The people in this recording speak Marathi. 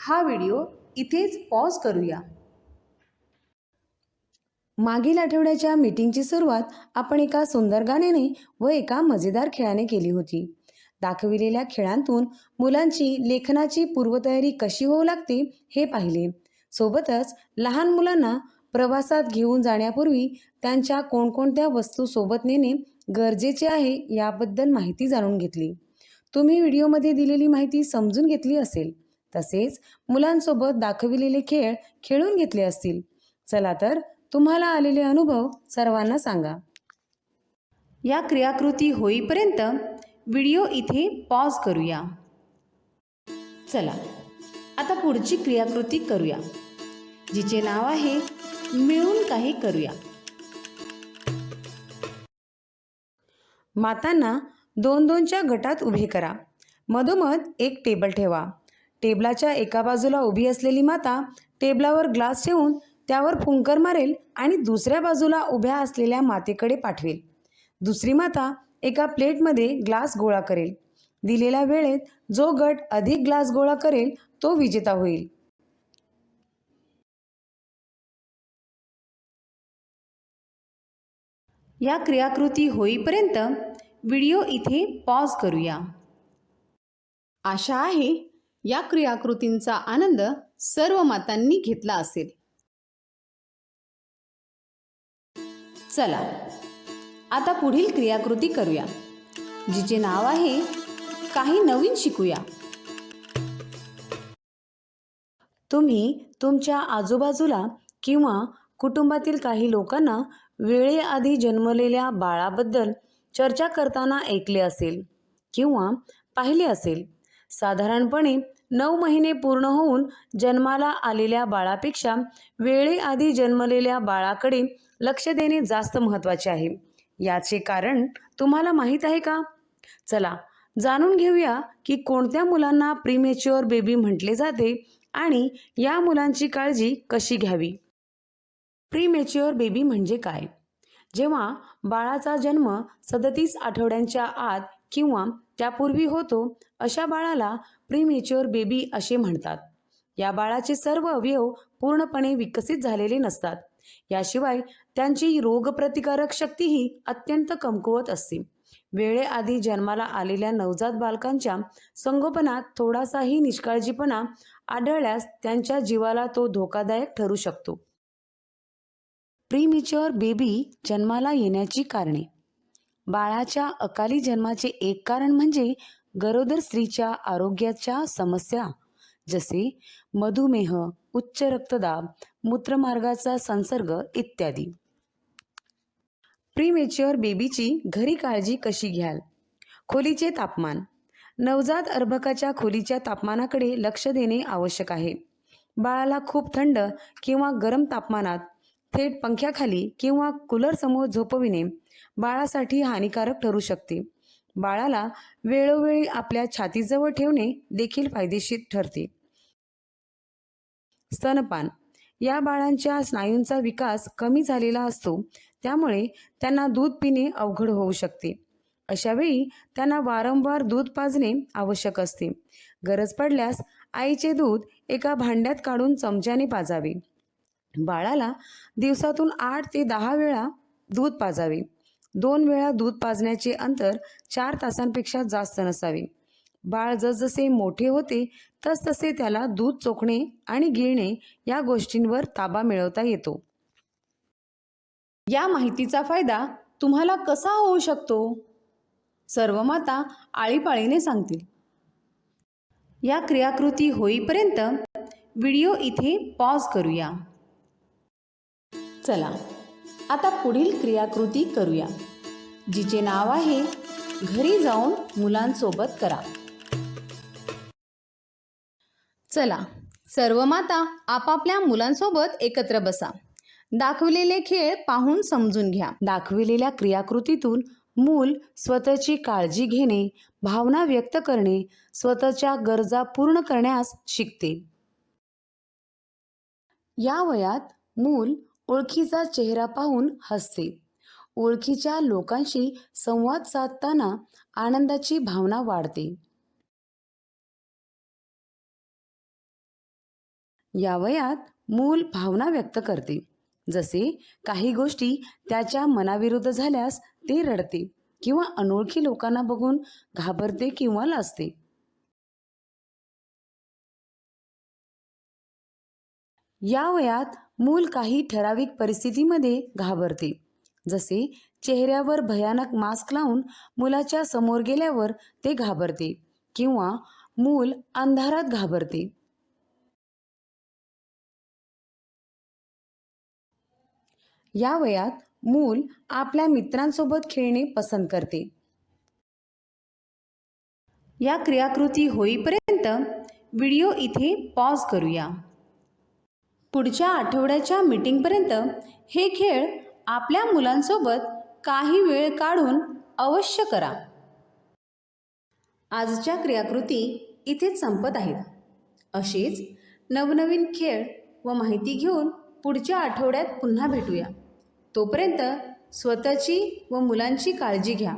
हा व्हिडिओ इथेच पॉज करूया. मागील आठवड्याच्या मीटिंगची सुरुवात आपण एका सुंदर गाण्याने व एका मजेदार खेळाने केली होती. दाखविलेल्या खेळांतून मुलांची लेखनाची पूर्वतयारी कशी होऊ लागते हे पाहिले. सोबतच लहान मुलांना प्रवासात घेऊन जाण्यापूर्वी त्यांच्या कोणकोणत्या वस्तू सोबत नेणे गरजेचे आहे याबद्दल माहिती जाणून घेतली. तुम्ही व्हिडिओमध्ये दिलेली माहिती समजून घेतली असेल. तसेच मुलांसोबत दाखविलेले खेळ खेळून घेतले असतील. चला तर तुम्हाला आलेले अनुभव सर्वांना सांगा. या क्रियाकृती होईपर्यंत व्हिडिओ इथे पॉज करूया. चला आता पुढची क्रियाकृती करूया जिचे नाव आहे मिळून काही करूया. मातांना दोन दोनच्या गटात उभे करा. मधोमध एक टेबल ठेवा. टेबलाच्या एका बाजूला उभी असलेली माता टेबलावर ग्लास ठेवून त्यावर फुंकर मारेल आणि दुसऱ्या बाजूला उभ्या असलेल्या मातेकडे पाठवेल. दुसरी माता एका प्लेटमध्ये ग्लास गोळा करेल. दिलेल्या वेळेत जो गट अधिक ग्लास गोळा करेल तो विजेता होईल. या क्रियाकृती होईपर्यंत व्हिडिओ इथे पॉज करूया. आशा आहे या क्रियाकृतींचा आनंद सर्व मातांनी घेतला असेल. चला आता पुढील क्रियाकृती करूया जिचे नाव आहे काही नवीन शिकूया. तुम्ही तुमच्या आजूबाजूला किंवा कुटुंबातील काही लोकांना वेळेआधी जन्मलेल्या बाळाबद्दल चर्चा करताना ऐकले असेल किंवा पाहिले असेल साधारणपणे नऊ महिने पूर्ण होऊन जन्माला आलेल्या बाळापेक्षा वेळेआधी जन्मलेल्या बाळाकडे लक्ष देणे जास्त महत्त्वाचे आहे. याचे कारण तुम्हाला माहीत आहे का? चला जाणून घेऊया की कोणत्या मुलांना प्रीमेच्युअर बेबी म्हटले जाते आणि या मुलांची काळजी कशी घ्यावी? प्रीमेच्युअर बेबी म्हणजे काय? जेव्हा बाळाचा जन्म सदतीस आठवड्यांच्या आत किंवा त्यापूर्वी होतो अशा बाळाला प्रीमेच्युअर बेबी असे म्हणतात. या बाळाचे सर्व अवयव पूर्णपणे विकसित झालेले नसतात. याशिवाय त्यांची रोगप्रतिकारक शक्तीही अत्यंत कमकुवत असते. वेळेआधी जन्माला आलेल्या नवजात बालकांच्या संगोपनात थोडासाही निष्काळजीपणा आढळल्यास त्यांच्या जीवाला तो धोकादायक ठरू शकतो. प्रीमिच्युअर बेबी जन्माला येण्याची कारणे. बाळाच्या अकाली जन्माचे एक कारण म्हणजे गरोदर स्त्रीच्या आरोग्याच्या समस्या. जसे मधुमेह उच्च रक्तदाब मूत्रमार्गाचा संसर्ग इत्यादी. प्रीमेच्युअर बेबीची घरी काळजी कशी घ्याल? खोलीचे तापमान. नवजात अर्भकाच्या खोलीच्या तापमानाकडे लक्ष देणे आवश्यक आहे. बाळाला खूप थंड किंवा गरम तापमानात थेट पंख्याखाली किंवा कूलरसमोर झोपविणे बाळासाठी हानिकारक ठरू शकते. बाळाला वेळोवेळी आपल्या छातीजवळ ठेवणे देखील फायदेशीर ठरते. स्तनपान. या बाळांच्या स्नायूंचा विकास कमी झालेला असतो त्यामुळे त्यांना दूध पिणे अवघड होऊ शकते. अशावेळी त्यांना वारंवार दूध पाजणे आवश्यक असते. गरज पडल्यास आईचे दूध एका भांड्यात काढून चमच्याने पाजावे. बाळाला दिवसातून आठ ते दहा वेळा दूध पाजावे. दोन वेळा दूध पाजण्याचे अंतर चार तासांपेक्षा जास्त नसावे. बाळ जसजसे मोठे होते तसतसे त्याला दूध चोखणे आणि गिळणे या गोष्टींवर ताबा मिळवता येतो. या माहितीचा फायदा तुम्हाला कसा होऊ शकतो? सर्व माता आळीपाळीने सांगतील. या क्रियाकृती होईपर्यंत व्हिडिओ इथे पॉज करूया. चला आता पुढील क्रियाकृती करूया जिचे नाव आहे घरी जाऊन मुलांसोबत करा. चला सर्व माता आपापल्या मुलांसोबत एकत्र बसा. दाखवलेले खेळ पाहून समजून घ्या. दाखविलेल्या क्रियाकृतीतून मूल स्वतःची काळजी घेणे भावना व्यक्त करणे स्वतःच्या गरजा पूर्ण करण्यास शिकते. या वयात मूल ओळखीचा चेहरा पाहून हसते. ओळखीच्या लोकांशी संवाद साधताना आनंदाची भावना वाढते. या वयात मूल भावना व्यक्त करते. जसे काही गोष्टी त्याच्या मनाविरुद्ध झाल्यास ते रडते किंवा अनोळखी लोकांना बघून घाबरते किंवा लाजते. या वयात मूल काही ठराविक परिस्थितीमध्ये घाबरते. जसे चेहऱ्यावर भयानक मास्क लावून मुलाच्या समोर गेल्यावर ते घाबरते किंवा मूल अंधारात घाबरते. या वयात मूल आपल्या मित्रांसोबत खेळणे पसंत करते. या क्रियाकृती होईपर्यंत व्हिडिओ इथे पॉज करूया. पुढच्या आठवड्याच्या मीटिंगपर्यंत हे खेळ आपल्या मुलांसोबत काही वेळ काढून अवश्य करा. आजच्या क्रियाकृती इथेच संपत आहेत. अशीच नवनवीन खेळ व माहिती घेऊन पुढच्या आठवड्यात पुन्हा भेटूया. तोपर्यंत स्वतःची व मुलांची काळजी घ्या.